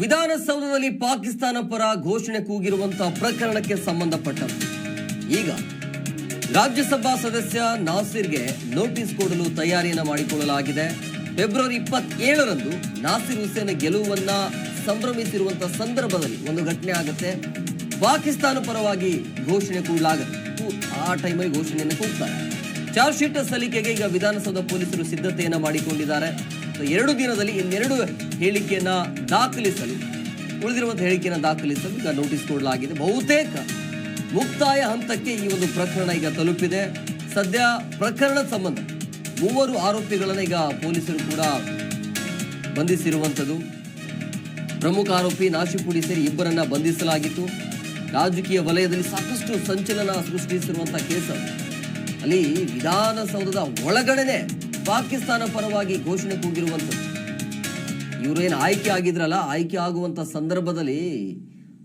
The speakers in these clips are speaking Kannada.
ವಿಧಾನಸೌಧದಲ್ಲಿ ಪಾಕಿಸ್ತಾನ ಪರ ಘೋಷಣೆ ಕೂಗಿರುವಂತಹ ಪ್ರಕರಣಕ್ಕೆ ಸಂಬಂಧಪಟ್ಟಂತೆ. ಈಗ ರಾಜ್ಯಸಭಾ ಸದಸ್ಯ ನಾಸಿರ್ಗೆ ನೋಟಿಸ್ ಕೊಡಲು ತಯಾರಿಯನ್ನು ಮಾಡಿಕೊಳ್ಳಲಾಗಿದೆ. ಫೆಬ್ರವರಿ ಇಪ್ಪತ್ತೇಳರಂದು ನಾಸಿರ್ ಹುಸೇನ್ ಗೆಲುವನ್ನ ಸಂಭ್ರಮಿಸಿರುವಂತಹ ಸಂದರ್ಭದಲ್ಲಿ ಒಂದು ಘಟನೆ ಆಗುತ್ತೆ. ಪಾಕಿಸ್ತಾನ ಪರವಾಗಿ ಘೋಷಣೆ ಕೂಡಲಾಗುತ್ತೆ. ಆ ಟೈಮಲ್ಲಿ ಘೋಷಣೆಯನ್ನು ಕೂಗ್ತಾರೆ. ಚಾರ್ಜ್ ಶೀಟ್ ಸಲ್ಲಿಕೆಗೆ ಈಗ ವಿಧಾನಸೌಧ ಪೊಲೀಸರು ಸಿದ್ಧತೆಯನ್ನು ಮಾಡಿಕೊಂಡಿದ್ದಾರೆ. ಎರಡು ದಿನದಲ್ಲಿ ಇನ್ನೆರಡು ಹೇಳಿಕೆಯನ್ನ ದಾಖಲಿಸಲು ಉಳಿದಿರುವಂತಹ ಹೇಳಿಕೆಯನ್ನು ದಾಖಲಿಸಲು ಈಗ ನೋಟಿಸ್ ಕೊಡಲಾಗಿದೆ. ಬಹುತೇಕ ಮುಕ್ತಾಯ ಹಂತಕ್ಕೆ ಈ ಒಂದು ಪ್ರಕರಣ ಈಗ ತಲುಪಿದೆ. ಸದ್ಯ ಪ್ರಕರಣ ಸಂಬಂಧ ಮೂವರು ಆರೋಪಿಗಳನ್ನು ಈಗ ಪೊಲೀಸರು ಕೂಡ ಬಂಧಿಸಿರುವಂಥದ್ದು ಪ್ರಮುಖ ಆರೋಪಿ ನಾಶಿಪುಡಿ ಸೇರಿ ಇಬ್ಬರನ್ನ ಬಂಧಿಸಲಾಗಿತ್ತು. ರಾಜಕೀಯ ವಲಯದಲ್ಲಿ ಸಾಕಷ್ಟು ಸಂಚಲನ ಸೃಷ್ಟಿಸಿರುವಂತಹ ಕೇಸ್ ಅದು. ಅಲ್ಲಿ ವಿಧಾನಸೌಧದ ಒಳಗಡೆನೆ ಪಾಕಿಸ್ತಾನ ಪರವಾಗಿ ಘೋಷಣೆ ಕೂಗಿರುವಂಥದ್ದು. ಇವರು ಏನು ಆಯ್ಕೆ ಆಗಿದ್ರಲ್ಲ, ಆಯ್ಕೆ ಆಗುವಂತ ಸಂದರ್ಭದಲ್ಲಿ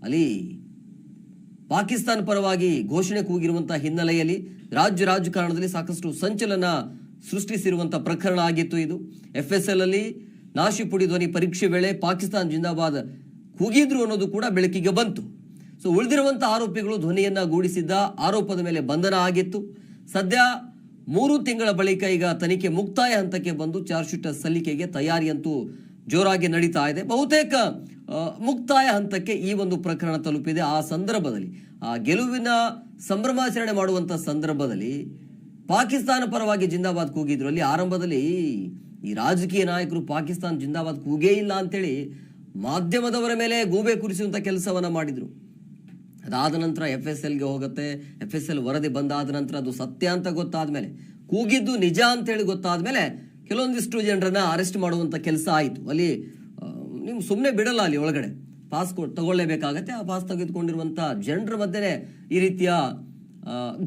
ಅಲ್ಲಿ ಪಾಕಿಸ್ತಾನ ಪರವಾಗಿ ಘೋಷಣೆ ಕೂಗಿರುವಂತಹ ಹಿನ್ನೆಲೆಯಲ್ಲಿ ರಾಜ್ಯ ರಾಜಕಾರಣದಲ್ಲಿ ಸಾಕಷ್ಟು ಸಂಚಲನ ಸೃಷ್ಟಿಸಿರುವಂತಹ ಪ್ರಕರಣ ಆಗಿತ್ತು ಇದು. ಎಫ್ ಎಸ್ ಎಲ್ ಅಲ್ಲಿ ನಾಶಿಪುಡಿ ಧ್ವನಿ ಪರೀಕ್ಷೆ ವೇಳೆ ಪಾಕಿಸ್ತಾನ ಜಿಂದಾಬಾದ್ ಕೂಗಿದ್ರು ಅನ್ನೋದು ಕೂಡ ಬೆಳಕಿಗೆ ಬಂತು. ಸೊ ಉಳಿದಿರುವಂತಹ ಆರೋಪಿಗಳು ಧ್ವನಿಯನ್ನ ಗೂಡಿಸಿದ್ದ ಆರೋಪದ ಮೇಲೆ ಬಂಧನ ಆಗಿತ್ತು. ಸದ್ಯ ಮೂರು ತಿಂಗಳ ಬಳಿಕ ಈಗ ತನಿಖೆ ಮುಕ್ತಾಯ ಹಂತಕ್ಕೆ ಬಂದು ಚಾರ್ಜ್ ಶೀಟ್ ಸಲ್ಲಿಕೆಗೆ ತಯಾರಿಯಂತೂ ಜೋರಾಗಿ ನಡೀತಾ ಇದೆ. ಬಹುತೇಕ ಮುಕ್ತಾಯ ಹಂತಕ್ಕೆ ಈ ಒಂದು ಪ್ರಕರಣ ತಲುಪಿದೆ. ಆ ಸಂದರ್ಭದಲ್ಲಿ, ಆ ಗೆಲುವಿನ ಸಂಭ್ರಮಾಚರಣೆ ಮಾಡುವಂಥ ಸಂದರ್ಭದಲ್ಲಿ ಪಾಕಿಸ್ತಾನ ಪರವಾಗಿ ಜಿಂದಾಬಾದ್ ಕೂಗಿದ್ರು ಅಲ್ಲಿ ಆರಂಭದಲ್ಲಿ ಈ ರಾಜಕೀಯ ನಾಯಕರು ಪಾಕಿಸ್ತಾನ ಜಿಂದಾಬಾದ್ ಕೂಗೇ ಇಲ್ಲ ಅಂತೇಳಿ ಮಾಧ್ಯಮದವರ ಮೇಲೆ ಗೂಬೆ ಕುರಿಸುವಂಥ ಕೆಲಸವನ್ನ ಮಾಡಿದ್ರು. ಅದಾದ ನಂತರ ಎಫ್ ಎಸ್ ಎಲ್ಗೆ ಹೋಗುತ್ತೆ ಎಫ್ ಎಸ್ ಎಲ್ ವರದಿ ಬಂದಾದ ನಂತರ ಅದು ಸತ್ಯ ಅಂತ ಗೊತ್ತಾದ ಮೇಲೆ ಕೂಗಿದ್ದು ನಿಜ ಅಂತೇಳಿ ಗೊತ್ತಾದ ಮೇಲೆ ಕೆಲವೊಂದಿಷ್ಟು ಜನರನ್ನ ಅರೆಸ್ಟ್ ಮಾಡುವಂತ ಕೆಲಸ ಆಯಿತು. ಅಲ್ಲಿ ನೀವು ಸುಮ್ಮನೆ ಬಿಡಲ್ಲ ಅಲ್ಲಿ ಒಳಗಡೆ. ಪಾಸ್ ತಗೊಳ್ಳೇಬೇಕಾಗತ್ತೆ. ಆ ಪಾಸ್ ತೆಗೆದುಕೊಂಡಿರುವಂಥ ಜನರ ಮಧ್ಯೆ ಈ ರೀತಿಯ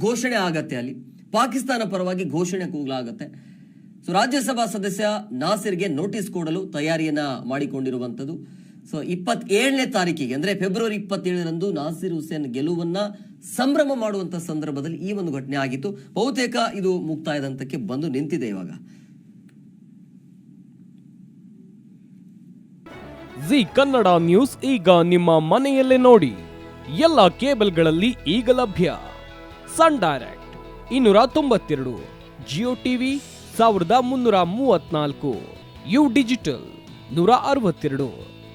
ಘೋಷಣೆ ಆಗತ್ತೆ ಅಲ್ಲಿ. ಪಾಕಿಸ್ತಾನ ಪರವಾಗಿ ಘೋಷಣೆ ಕೂಗಲಾಗತ್ತೆ. ಸೊ ರಾಜ್ಯಸಭಾ ಸದಸ್ಯ ನಾಸಿರ್ಗೆ ನೋಟಿಸ್ ಕೊಡಲು ತಯಾರಿಯನ್ನ ಮಾಡಿಕೊಂಡಿರುವಂಥದ್ದು. ಸೊ ಇಪ್ಪತ್ತೇಳನೇ ತಾರೀಕಿಗೆ, ಅಂದ್ರೆ ಫೆಬ್ರವರಿ ಇಪ್ಪತ್ತೇಳರಂದು ನಾಸಿರ್ ಹುಸೇನ್ ಗೆಲುವನ್ನ ಸಂಭ್ರಮ ಮಾಡುವಂತ ಸಂದರ್ಭದಲ್ಲಿ ಈ ಒಂದು ಘಟನೆ ಆಗಿತ್ತು. ಬಹುತೇಕ ಇದು ಮುಕ್ತಾಯದ ಹಂತಕ್ಕೆ ಬಂದು ನಿಂತಿದೆ ಇವಾಗ. ಜಿ ಕನ್ನಡ ನ್ಯೂಸ್ ಈಗ ನಿಮ್ಮ ಮನೆಯಲ್ಲೇ ನೋಡಿ. ಎಲ್ಲ ಕೇಬಲ್ಗಳಲ್ಲಿ ಈಗ ಲಭ್ಯ. ಸನ್ ಡೈರೆಕ್ಟ್ ಇನ್ನೂರ ತೊಂಬತ್ತೆರಡು, ಜಿಯೋ ಟಿವಿ ಸಾವಿರದ ಮುನ್ನೂರ ಮೂವತ್ನಾಲ್ಕು ಯು ಡಿಜಿಟಲ್ ನೂರ ಅರವತ್ತೆರಡು.